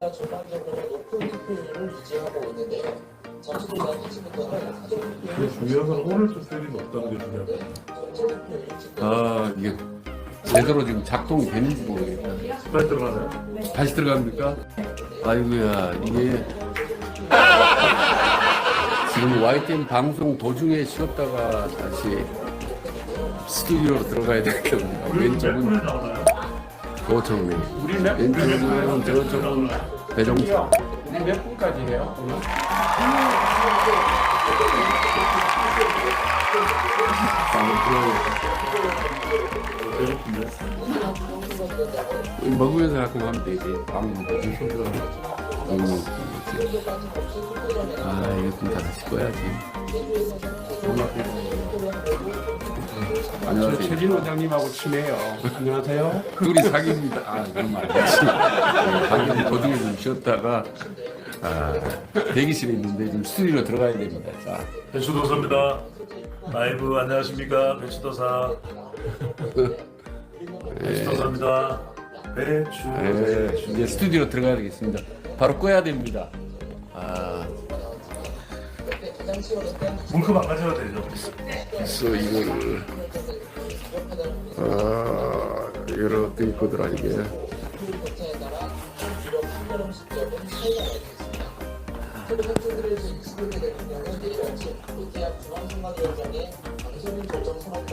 전반적으로 높은 투표율을 유지하고 있는데요. 잠시 후 11시부터는 사전 투표율 중요한 건 오늘 투표율이 높다는 게. 전체 투표율 측정 아 이게 제대로 지금 작동이 되는지 모르겠다. 빨리 들어가세요. 다시 들어갑니까? 아이고야 이게 지금 YTN 방송 도중에 쉬었다가 다시 스튜디오로 들어가야 되겠습니다. 우리 몇 왼쪽은 분에 나오나요? 고청래, 우리 몇 왼쪽은 저쪽은 배정수. 우리 몇 분까지 해요? 먹으면서 가끔 하면 되지. 밥 먹으면서. 음, 그렇지. 아 이거 좀다 씻어야지. 저 안녕하세요. 최진 원장님하고 친해요. 안녕하세요. 둘이 사귀입니다. 아, 그럼 안 되지. 방금 도중에 좀 쉬었다가, 아, 대기실에 있는데 지금 스튜디오로 들어가야 됩니다. 자, 배추도사입니다. 라이브 안녕하십니까 배추도사. 배추도사입니다. 배추. 예, 이제 스튜디오로 들어가야 되겠습니다. 바로 꺼야 됩니다. 아, 물컵 안 가져도 되죠. 그래서 이거를, 아, 차이가 나게 있습니다. 최근 학생들의 제21대 대통령은 내일 아침 국회의학 중앙선관위원장의 방송인 결정 선언